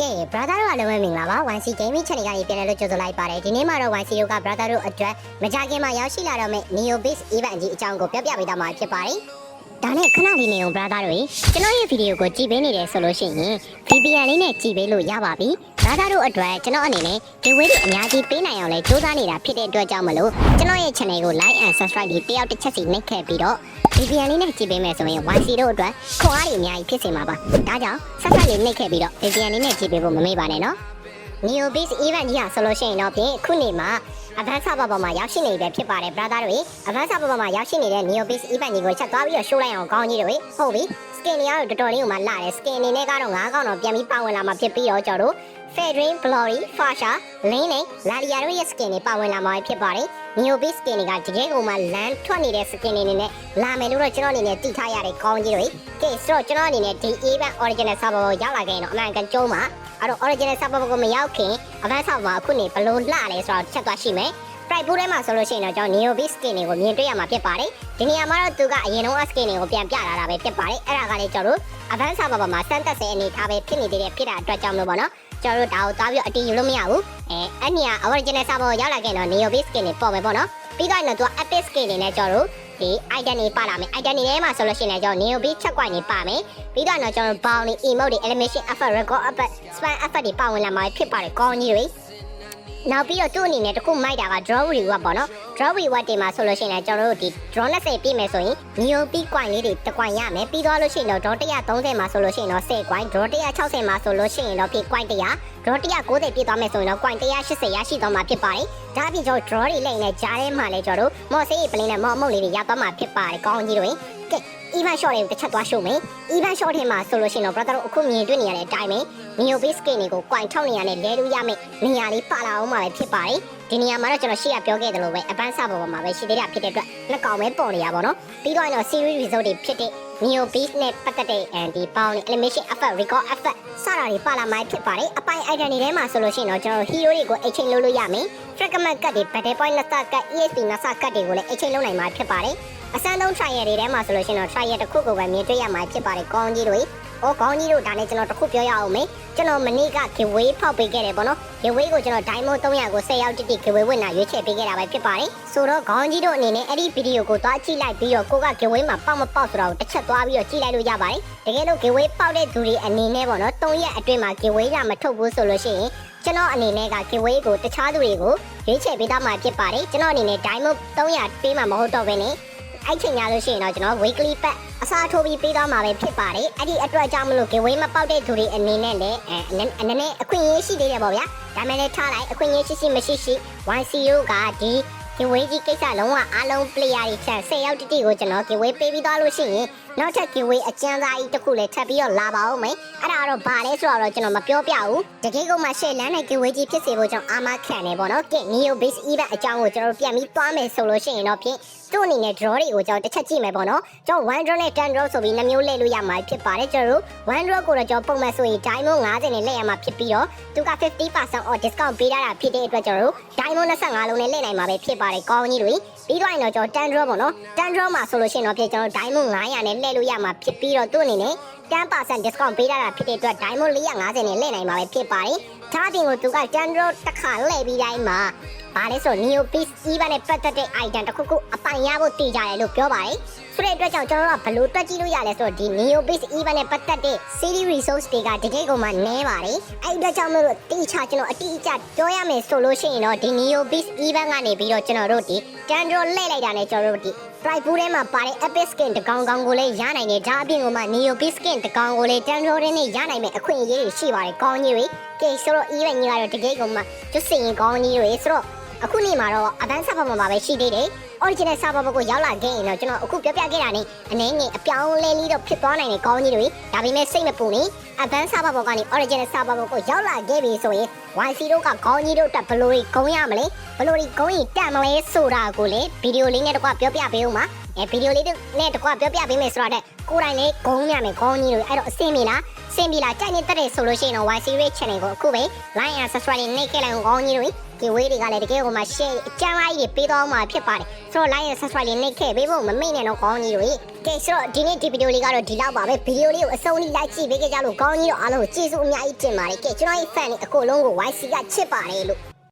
ကဲ brother တို့အားလုံးပဲမင်္ဂလာပါ 1C Gaming Channel ကနေပြန်လည်လို့ကြိုဆိုလိုက်ပါတယ်ဒီနေ့မှာတော့ 1C တို့က brother တို့အတွက်မကြခင်မှာရောက်ရှိလာတော့မယ့် Neo Base Event ကြီးအကြောင်းကိုပြောပြပေးသွားမှာဖြစ်ပါတယ်ဒါနဲ့ခဏလေးနေအောင် brother တို့ရေကျွန်တော်ရဲ့ဗီဒီယိုကိုကြည့်ပေးနေတယ်ဆိုလို့ရှိရင် VPN လေးနဲ့ကြည့်ပေးလို့ရပါပြီ brother တို့အတွက်ကျွန်တော်အနေနဲ့ giveaway တွေအများကြီးပေးနိုင်အောင်လဲစူးစမ်းနေတာဖြစ်တဲ့အတွက်ကြောင့်မလို့ကျွန်တော်ရဲ့ channel ကို like and subscribe ပြီးတယောက်တစ်ချက်စီနှိပ်ခဲ့ပြီးတော့ VPN လေးနဲ့ကြည့်ပေးမယ်ဆိုရင် YC တို့အတွက်ခွန်အားတွေအများကြီးဖြစ်စေမှာပါဒါကြောင့်ဆက်ဆက်လေးနှိပ်ခဲ့ပြီးတော့ VPN လေးနဲ့ကြည့်ပေးဖို့မမေ့ပါနဲ့နော် Neo Base Event ကြီးဟာဆိုလို့ရှိရင်တော့ဖြင့်ခုနေ့မှာ Advance Server ပေါ်မှာရောက်ရှိနေပြီဖြစ်ပါတယ် brother တို့ Advance Server ပေါ်မှာရောက်ရှိနေတဲ့ Neo Base Event ကြီးကိုချက်သွားပြီးတော့ show လိုက်အောင်ကောင်းကြီးတို့ဟုတ်ပြီ skin တွေကတော့တော်တော်လေးကိုမှလာတယ် skin အနေနဲ့ကတော့9កောင်တော့ပြန်ပြီးပါဝင်လာမှာဖြစ်ပြီးတော့ကျွန်တော်တို့ Fedrin Glory Fasha Lane နဲ့ Ladia တို့ရဲ့ skin တွေပါဝင်လာမှာဖြစ်ပါတယ် Neo Base skin တွေကတကယ်ကိုမှလမ်းထွက်နေတဲ့ skin တွေနဲ့လာမယ်လို့တော့ကျွန်တော်အနေနဲ့သိထားရတဲ့ကောင်းကြီးတို့ကဲဆိုတော့ကျွန်တော်အနေနဲ့ဒီ event original server ကိုရောက်လာခဲ့ရင်တော့အမှန်ကန်ကျုံးမှာအဲ့တော့ original server ကိုမရောက်ခင် advance server မှာအခုနေဘလို့လှလဲဆိုတော့ချက်သွားရှိမယ် price pool ထဲမှာဆိုလို့ရှိရင်တော့ကျွန်တော် Neo Beast skin တွေကိုမြင်တွေ့ရမှာဖြစ်ပါတယ်ဒီနေရာမှာတော့သူကအရင်တုန်းက skin တွေကိုပြန်ပြလာတာပဲဖြစ်ပါတယ်အဲ့ဒါကလည်းကျွန်တော်တို့ advance server မှာစမ်းသက်တဲ့အနေထားပဲဖြစ်နေသေးတယ်ဖြစ်တာအတွက်ကြောင့်မလို့ပေါ့နော် ကျွန်တော်တို့ဒါကိုသွားပြီးတော့အတီးယူလို့မရဘူးအဲအဲ့နေရာ original server ကိုရောက်လာခဲ့တော့ Neo Beast skin တွေပေါ်မယ်ပေါ့နော်ပြီးတော့လည်းသူက epic skin တွေနဲ့ကျွန်တော်တို့ဒီ item တွေပါလာမယ် item တွေထဲမှာဆိုလို့ရှိရင်လည်းကျွန်တော် Neo Beast ချက်ကွိုင်တွေပါမယ်ပြီးတော့တော့ကျွန်တော် bounty emote တွေ animation effect record effect spam effect တွေပါဝင်လာမှာဖြစ်ပါတယ်ကောင်းကြီးတွေနောက်ပြီးတော့သူ့အနေနဲ့တခုမိုက်တာက draw reward ပေါ့နော် draw reward တွေမှာဆိုလို့ရှိရင်လည်းကျွန်တော်တို့ဒီ draw 20ပြည့်မယ်ဆိုရင် neo p coin လေးတွေတစ် coin ရမယ်ပြီးတော့လို့ရှိရင်တော့ draw 130မှာဆိုလို့ရှိရင်တော့10 coin draw 160မှာဆိုလို့ရှိရင်တော့ဖြစ် coin 100 draw 190ပြည့်သွားမယ်ဆိုရင်တော့ coin 180ရရှိသွားမှာဖြစ်ပါတယ်ဒါအပြင်ကျွန်တော် draw တွေလိုက်နေကြားထဲမှာလည်းကျွန်တော်တို့မော်ဆေးပလင်းနဲ့မော်အမုတ်လေးတွေရသွားမှာဖြစ်ပါတယ်ကောင်းကြီးတို့ကဲ even shot တွေကိုတစ်ချက်သွားရှုံမယ် even shot ထဲမှာဆိုလို့ရှိရင်တော့ brother တို့အခုမြင်တွေ့နေရတဲ့အတိုင်းပဲ neo base skin တွေကို coin 600နဲ့လဲလို့ရမယ်နေရာလေးပါလာအောင်မှာပဲဖြစ်ပါတယ်ဒီနေရာမှာတော့ကျွန်တော်ရှေ့ကပြောခဲ့တယ်လို့ပဲ advance server ပေါ်မှာပဲရှိသေးတာဖြစ်တဲ့အတွက်နှစ်ကောင်ပဲပေါ်နေရပါတော့ပြီးတော့တော့ series result တွေဖြစ်တဲ့ neo base နဲ့ပတ်သက်တဲ့ anti bound animation effect record effect စတာတွေပါလာမှဖြစ်ပါတယ်အပိုင် item တွေထဲမှာဆိုလို့ရှိရင်တော့ကျွန်တော် hero တွေကို exchange လုပ်လို့ရမယ် fragment ကတ်တွေ battle point နှစ်ဆကတ် ESP နှစ်ဆကတ်တွေကိုလည်း exchange လုပ်နိုင်မှာဖြစ်ပါတယ်အစမ်းဆုံး trial တွေထဲမှာဆိုလို့ရှိရင်တော့ trial တစ်ခုကိုပဲမြင်တွေ့ရမှာဖြစ်ပါတယ်ကောင်းကြီးတို့။ အော်ကောင်းကြီးတို့ဒါနဲ့ကျွန်တော်တစ်ခုပြောရအောင်မေ။ကျွန်တော်မနေ့က giveaway ဖောက်ပေးခဲ့တယ်ပေါ့နော်။ giveaway ကိုကျွန်တော် diamond 300ကို10ရောက်တိတိ giveaway ဝင်တာရွေးချယ်ပေးခဲ့တာပဲဖြစ်ပါတယ်။ဆိုတော့ခေါင်းကြီးတို့အနေနဲ့အဲ့ဒီဗီဒီယိုကိုသွားကြည့်လိုက်ပြီးတော့ကိုက giveaway မှာပေါက်မပေါက်ဆိုတာကိုတစ်ချက်သွားပြီးတော့ကြည့်လိုက်လို့ရပါတယ်။တကယ်လို့ giveaway ပေါက်တဲ့သူတွေအနေနဲ့ပေါ့နော်3ရက်အတွင်းမှာ giveaway ရမထုတ်ဘူးဆိုလို့ရှိရင်ကျွန်တော်အနေနဲ့က giveaway ကိုတခြားသူတွေကိုရွေးချယ်ပေးသားမှာဖြစ်ပါတယ်။ကျွန်တော်အနေနဲ့ diamond 300ပေးမှာမဟုတ်တော့ဘဲနဲ့ အဲ့ချိန်ရလို့ရှိရင်တော့ကျွန်တော် weekly pack အစားထိုးပြီးပေးသွားမှာပဲဖြစ်ပါတယ်အဲ့ဒီအတွက်ကြောင့်မလို့ giveaway မပေါက်တဲ့သူတွေအနေနဲ့လည်းအဲအနေနဲ့အခွင့်အရေးရှိသေးတယ်ပေါ့ဗျာဒါမှလည်းထားလိုက်အခွင့်အရေးရှိရှိမရှိရှိ1 0 ကဒီ giveaway ကြီးကိစ္စလုံးဝအားလုံး player တွေချက်10ရောက်တိတိကိုကျွန်တော် giveaway ပေးပြီးသွားလို့ရှိရင်နောက်ထပ် giveaway အကျဉ်းသားကြီးတစ်ခုလည်းထပ်ပြီးတော့လာပါဦးမယ်အဲ့ဒါတော့ဘာလဲဆိုတော့ကျွန်တော်မပြောပြဘူးတကယ်ကိုမှ share လမ်းနဲ့ giveaway ကြီးဖြစ်စေဖို့ကျွန်တော်အာမခံနေပေါ့နော်ကဲ neo base event အကြောင်းကိုကျွန်တော်ပြန်ပြီးသွားမယ်ဆိုလို့ရှိရင်တော့ဖြင့်သူ့အနေနဲ့ draw တွေကိုကျွန်တော်တစ်ချက်ကြည့်မယ်ပေါ့နော်ကျွန်တော်1 draw နဲ့10 draw ဆိုပြီးနှမျိုးလဲလို့ရမှာဖြစ်ပါတယ်ကျွန်တော်တို့1 draw ကိုတော့ကျွန်တော်ပုံမှန်ဆိုရင် diamond 50နဲ့လဲရမှာဖြစ်ပြီးတော့သူက50% off discount ပေးထားတာဖြစ်တဲ့အတွက်ကျွန်တော်တို့ diamond 25လုံးနဲ့လဲနိုင်မှာပဲဖြစ်ပါတယ်ကောင်းကြီးတွေပြီးတော့ရင်တော့ကျွန်တော်10 draw ပေါ့နော်10 draw မှာဆိုလို့ရှိရင်တော့ဖြစ်ကျွန်တော် diamond 900နဲ့လဲလို့ရမှာဖြစ်ပြီးတော့သူ့အနေနဲ့10% discount ပေးထားတာဖြစ်တဲ့အတွက် diamond 450နဲ့လဲနိုင်မှာပဲဖြစ်ပါတယ်ဒါအပြင်ကိုသူက10 draw တစ်ခါလဲပြီးတိုင်းမှာ ဘာလဲဆို Neo Beast Event နဲ့ပတ်သက်တဲ့ item တစ်ခုခုအပိုင်ရဖို့တည်ကြတယ်လို့ပြောပါတယ်ဆိုတဲ့အတွက်ကြောင့်ကျွန်တော်တို့ကဘလို့တွက်ကြည့်လို့ရလဲဆိုတော့ဒီ Neo Beast Event နဲ့ပတ်သက်တဲ့ series resource တွေကတကယ်ကိုမှနည်းပါတယ်အဲ့ဒီအတွက်ကြောင့်မလို့တိကျကျွန်တော်အတိအကျပြောရမယ်ဆိုလို့ရှိရင်တော့ဒီ Neo Beast Event ကနေပြီးတော့ကျွန်တော်တို့ဒီ Dandro လှည့်လိုက်တာနဲ့ကျွန်တော်တို့ဒီ Pride Pool ထဲမှာပါတဲ့ Epic Skin တကောင်ကောင်ကိုလည်းရနိုင်တယ်ဒါအပြင်ကမှ Neo Beast Skin တကောင်ကိုလည်း Dandro ထဲနဲ့ရနိုင်မဲ့အခွင့်အရေးတွေရှိပါတယ်ကောင်းကြီးတွေကဲဆိုတော့ event ကြီးကတော့တကယ်ကိုမှကျွတ်စင်ရင်ကောင်းကြီးတွေဆိုတော့ အခုနေ့မှာတော့ advance server မှာပဲရှိသေးတယ် original server ဘက်ကိုရောက်လာခဲ့ရင်တော့ကျွန်တော်အခုပြောပြခဲ့တာနဲ့အနေငယ်အပြောင်းလဲလေးတော့ဖြစ်သွားနိုင်တယ်ကောင်းကြီးတွေဒါပေမဲ့စိတ်မပူနဲ့ advance server ဘက်ကနေ original server ဘက်ကိုရောက်လာခဲ့ပြီဆိုရင် YC တို့ကခေါင်းကြီးတို့တက်ဘလို့ဂုံရမလဲဘလို့ဂုံရင်တက်မလဲဆိုတာကိုလေဗီဒီယိုလေးနဲ့တကွပြောပြပေးဦးမှာ အဲဗီဒီယိုလေးတွေနဲ့တကွပြောပြပေးမယ်ဆိုတော့တဲ့ကိုယ်တိုင်လေးဂုံးရမယ်ဂုံးကြီးလို့အဲ့တော့အဆင်ပြေလားအဆင်ပြေလားကြိုက်နေတတ်တယ်ဆိုလို့ရှိရင်တော့ YC Rate Channel ကိုအခုပဲ Line and Subscribe နဲ့နှိပ်ခဲ့လိုက်အောင်ဂုံးကြီးတို့ဒီဝေးတွေကလည်းတကယ်ကိုမှ share အကျမ်းလိုက်တွေပေးတော့မှာဖြစ်ပါတယ်ဆိုတော့ Line and Subscribe နဲ့နှိပ်ခဲ့ပေးဖို့မမိတ်နဲ့တော့ဂုံးကြီးတို့ကဲဆိုတော့ဒီနေ့ဒီဗီဒီယိုလေးကတော့ဒီလောက်ပါပဲဗီဒီယိုလေးကိုအဆုံးထိ like ကြည့်ပေးကြလို့ဂုံးကြီးတို့အားလုံးကိုကျေးဇူးအများကြီးတင်ပါတယ်ကဲကျွန်တော်ရဲ့ fan တွေအကုန်လုံးကို YC ကချစ်ပါတယ်လို့